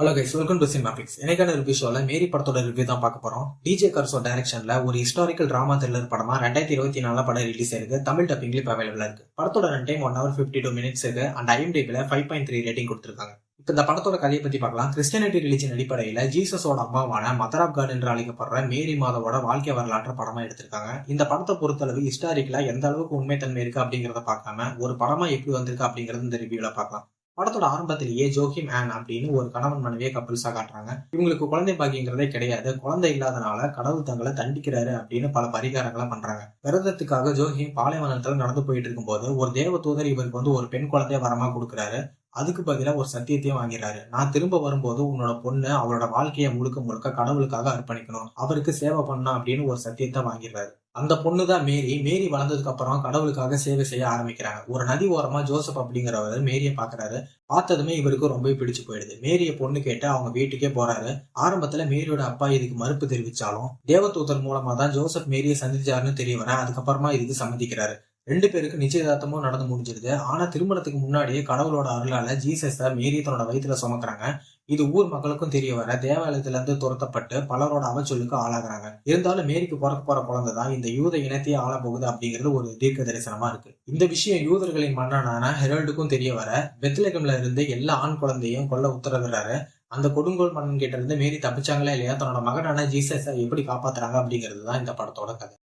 Hello guys welcome to Cinemapix எனக்கான review ஷோவில் Mary படத்தோட ரிவ்யூ தான் பார்க்க போகிறோம் டிஜே கர்சோ டைரக்ஷனில் ஒரு ஹிஸ்டாரிக்கல் ட்ராமா த்ரில்லர் படமாக ரெண்டாயிரத்தி இருபத்தி நாலு படம் ரிலீஸ் ஆயிருக்கு. தமிழ் டப்பிங்ல இப்போ இருக்கு. படத்தோட run time one hour fifty two minutes இருக்கு அண்ட் ஐஎம்டிபில ஃபைவ் பாயிண்ட் த்ரீ ரேட்டிங் கொடுத்துருக்காங்க. இப்போ இந்த படத்தோட கதையை பற்றி பார்க்கலாம். கிறிஸ்டியானிட்டி ரிலிஜன் அடிப்படையில் ஜீசஸோட அம்மாவான மதராப் காட் என்று அழைக்கப்படுற மேரி மாதவோட வாழ்க்கை வரலாற்று படமாக எடுத்திருக்காங்க. இந்த படத்தை பொறுத்தளவு ஹிஸ்டாரிக்கலாக எந்த அளவுக்கு உண்மைத்தன்மை இருக்கு அப்படிங்கிறத பார்க்காம ஒரு படமாக எப்படி வந்திருக்கு அப்படிங்கிறது இந்த ரிவ்யூவில் பார்க்கலாம். படத்தோட ஆரம்பத்திலேயே ஜோஹிம் ஆன் அப்படின்னு ஒரு கணவன் மனைவியை கப்பல்ஸா காட்டுறாங்க. இவங்களுக்கு குழந்தை பாக்கியங்கிறதே கிடையாது. குழந்தை இல்லாதனால கடவுள் தங்களை தண்டிக்கிறாரு அப்படின்னு பல பரிகாரங்களை பண்றாங்க. விரதத்துக்காக ஜோஹிம் பாலைவனத்துல நடந்து போயிட்டு இருக்கும்போது ஒரு தேவ தூதர் இவருக்கு வந்து ஒரு பெண் குழந்தைய வரமா கொடுக்குறாரு. அதுக்கு பதிலாக ஒரு சத்தியத்தையும் வாங்கிறாரு. நான் திரும்ப வரும்போது உன்னோட பொண்ணு அவளோட வாழ்க்கையை முழுக்க முழுக்க கடவுளுக்காக அர்ப்பணிக்கணும். அவருக்கு சேவை பண்ணா அப்படின்னு ஒரு சத்தியத்தை வாங்கிடுறாரு அந்த பொண்ணு தான் மேரி. மேரி வளர்ந்ததுக்கு அப்புறம் கடவுளுக்காக சேவை செய்ய ஆரம்பிக்கிறாங்க. ஒரு நதி ஓரமா ஜோசப் அப்படிங்கிறவர் மேரியை பாக்குறாரு பார்த்ததுமே இவருக்கு ரொம்ப பிடிச்சு போயிடுது. மேரிய பொண்ணு கேட்டு அவங்க வீட்டுக்கே போறாரு. ஆரம்பத்துல மேரியோட அப்பா இதுக்கு மறுப்பு தெரிவிச்சாலும் தேவதூதர் மூலமா தான் ஜோசப் மேரியை சந்திச்சாருன்னு தெரிய வர அதுக்கப்புறமா இதுக்கு சம்மதிக்கிறாரு. ரெண்டு பேருக்கு நிச்சயதார்த்தமும் நடந்து முடிஞ்சிருது. ஆனா திருமணத்துக்கு முன்னாடியே கடவுளோட அருளால ஜீசஸ மேரி தன்னோட வயிற்றுல சுமக்குறாங்க. இது ஊர் மக்களுக்கும் தெரிய வர தேவாலயத்துல இருந்து துரத்தப்பட்டு பலரோட அவச்சொல்லுக்கு ஆளாகிறாங்க. இருந்தாலும் மேரிக்கு பிறக்க போற குழந்தை தான் இந்த யூத இனத்தையே ஆள போகுது அப்படிங்கிறது ஒரு தீர்க்க தரிசனமா இருக்கு. இந்த விஷயம் யூதர்களின் மன்னனான ஹெரால்டுக்கும் தெரிய வர பெத்லகம்ல இருந்து எல்லா ஆண் குழந்தையும் கொல்ல உத்தரவிடுறாரு. அந்த கொடுங்கோல் மன்னன் கிட்ட இருந்து மேரி தப்பிச்சாங்களா இல்லையா? தன்னோட மகனான ஜீசஸை எப்படி காப்பாத்துறாங்க அப்படிங்கிறது தான் இந்த படத்தோட கதை.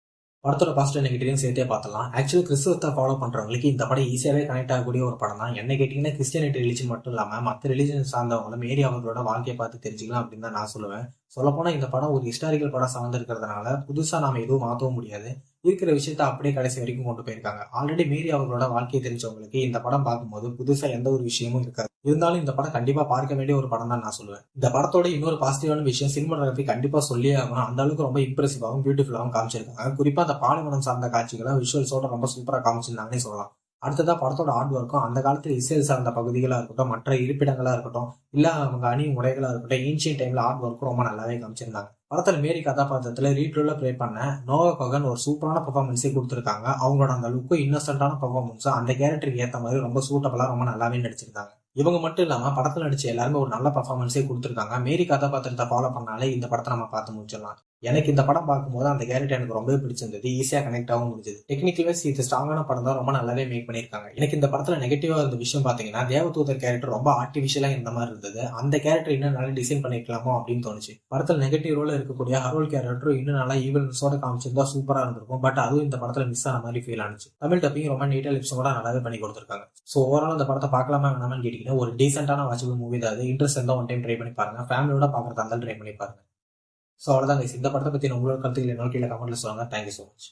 படத்தோட பாசிட்டிவ் நெகட்டிவ் சேர்த்தே பார்த்தலாம் ஆக்சுவலி கிறிஸ்தவத்தை ஃபாலோ பண்றவங்களுக்கு இந்த படம் ஈஸியாகவே கனெக்ட் ஆகக்கூடிய ஒரு படம் தான் என்ன கேட்டீங்கன்னா கிறிஸ்டியனிட்டி ரிலிஜன் மட்டும் இல்லாமல் மற்ற ரிலிஜன் சார்ந்தவங்களும் மேரி அவர்களோட வாழ்க்கையை பார்த்து தெரிஞ்சுக்கலாம் அப்படின்னு தான் நான் சொல்லுவேன். சொல்லப்போனால் இந்த படம் ஒரு ஹிஸ்டாரிக்கல் படம் சார்ந்திருக்கிறதுனால புதுசாக நாம் எதுவும் மாற்றவும் முடியாது. இருக்கிற விஷயத்த அப்படியே கடைசி வரைக்கும் கொண்டு போயிருக்காங்க. ஆல்ரெடி மீறி அவர்களோட வாழ்க்கையை தெரிஞ்சவங்களுக்கு இந்த படம் பார்க்கும்போது புதுசாக எந்த ஒரு விஷயமும் இருக்காது. இருந்தாலும் இந்த படம் கண்டிப்பாக பார்க்க வேண்டிய ஒரு படம் தான் நான் சொல்லுவேன். இந்த படத்தோட இன்னொரு பாசிட்டிவான விஷயம் சினிமாகிராஃபி கண்டிப்பாக சொல்லியே ஆகணும். அந்த அளவுக்கு ரொம்ப இம்ப்ரெசிவாகவும் பியூட்டிஃபுல்லாகவும் காமிச்சிருக்காங்க. குறிப்பாக அந்த பாலைவனம் சார்ந்த காட்சிகளை விஷுவல்ஸோட ரொம்ப சூப்பராக காமிச்சிருந்தாங்கன்னே சொல்லலாம். அடுத்ததாக படத்தோட ஆர்ட் ஒர்க்கும் அந்த காலத்தில் இசை சார்ந்த பகுதிகளாக இருக்கட்டும் மற்ற இருப்பிடங்களாக இருக்கட்டும் இல்லை அவங்க அணி உடைகளாக இருக்கட்டும் ஏன்ஷியன் டைமில் ஆர்ட் ஒர்க்கும் ரொம்ப நல்லாவே காமிச்சிருந்தாங்க. படத்தில் மேரி கதாபாத்திரத்தில் ரீட்ரோல ப்ளே பண்ண நோவா கொகன் ஒரு சூப்பரான பர்ஃபார்மன்ஸே கொடுத்துருக்காங்க. அவங்களோட அந்த லுக்கும் இன்னசென்ட்டான பர்ஃபார்மன்ஸும் அந்த கேரக்டருக்கு ஏற்ற மாதிரி ரொம்ப சூட்டபுளாக ரொம்ப நல்லாவே நடிச்சிருந்தாங்க. இவங்க மட்டும் இல்லாமல் படத்தில் நடிச்ச எல்லாருமே ஒரு நல்ல பர்ஃபார்மன்ஸே கொடுத்துருக்காங்க. மேரி கதாபாத்திரத்தை ஃபாலோ பண்ணாலே இந்த படத்தை நம்ம பார்த்து முடிச்சிடலாம். எனக்கு இந்த படம் பார்க்கும்போது அந்த கேரக்டர் எனக்கு ரொம்பவே பிடிச்சிருந்தது. ஈஸியாக கனெக்ட் ஆகும் முடிஞ்சது. டெக்னிக்கல் வைஸ் இது ஸ்ட்ராங்கான படம் தான் ரொம்ப நல்லாவே மேக் பண்ணியிருக்காங்க. எனக்கு இந்த படத்தில் நெகட்டிவாக இருந்த விஷயம் பார்த்தீங்கன்னா தேவதூதர் கேரக்டர் ரொம்ப ஆர்டிஃபிஷியலாக இருந்த மாதிரி இருந்தது. அந்த கேரக்டர் இன்னும் நல்லா டிசைன் பண்ணிருக்கலாமோ அப்படின்னு தோணுச்சு. படத்தில் நெகட்டிவ் ரோல இருக்கக்கூடிய ஹரோல் கேரக்டரும் இன்னும் நல்லா ஈவல்ஸோட காமிச்சிருந்தா சூப்பராக இருந்திருக்கும். பட் அதுவும் இந்த படத்தில் மிஸ் ஆன மாதிரி ஃபீல் ஆனிச்சு தமிழ் டப்பிங் ரொம்ப நீட்டாக லிப்ஸும் கூட நல்லாவே பண்ணி கொடுத்துருக்காங்க. ஸோ ஓவரால் இந்த படத்தை பார்க்கலாமா வேணாமான்னு கேட்டிங்கன்னா ஒரு டீசென்டான வாட்சபிள் மூவி தான் அது. இன்ட்ரெஸ்ட் இருந்தால் ஒன் டைம் ட்ரை பண்ணி பாருங்க. ஃபேமிலியோட பார்க்குறதா இருந்தாலும் ட்ரை பண்ணி பாருங்க. ஸோ அவ்வளோதாங்க இந்த படத்தை பற்றி உங்களோட கருத்துக்கள் என்னோட கீழே கமெண்ட்ல சொல்லுங்கள் தேங்க்யூ ஸோ மச்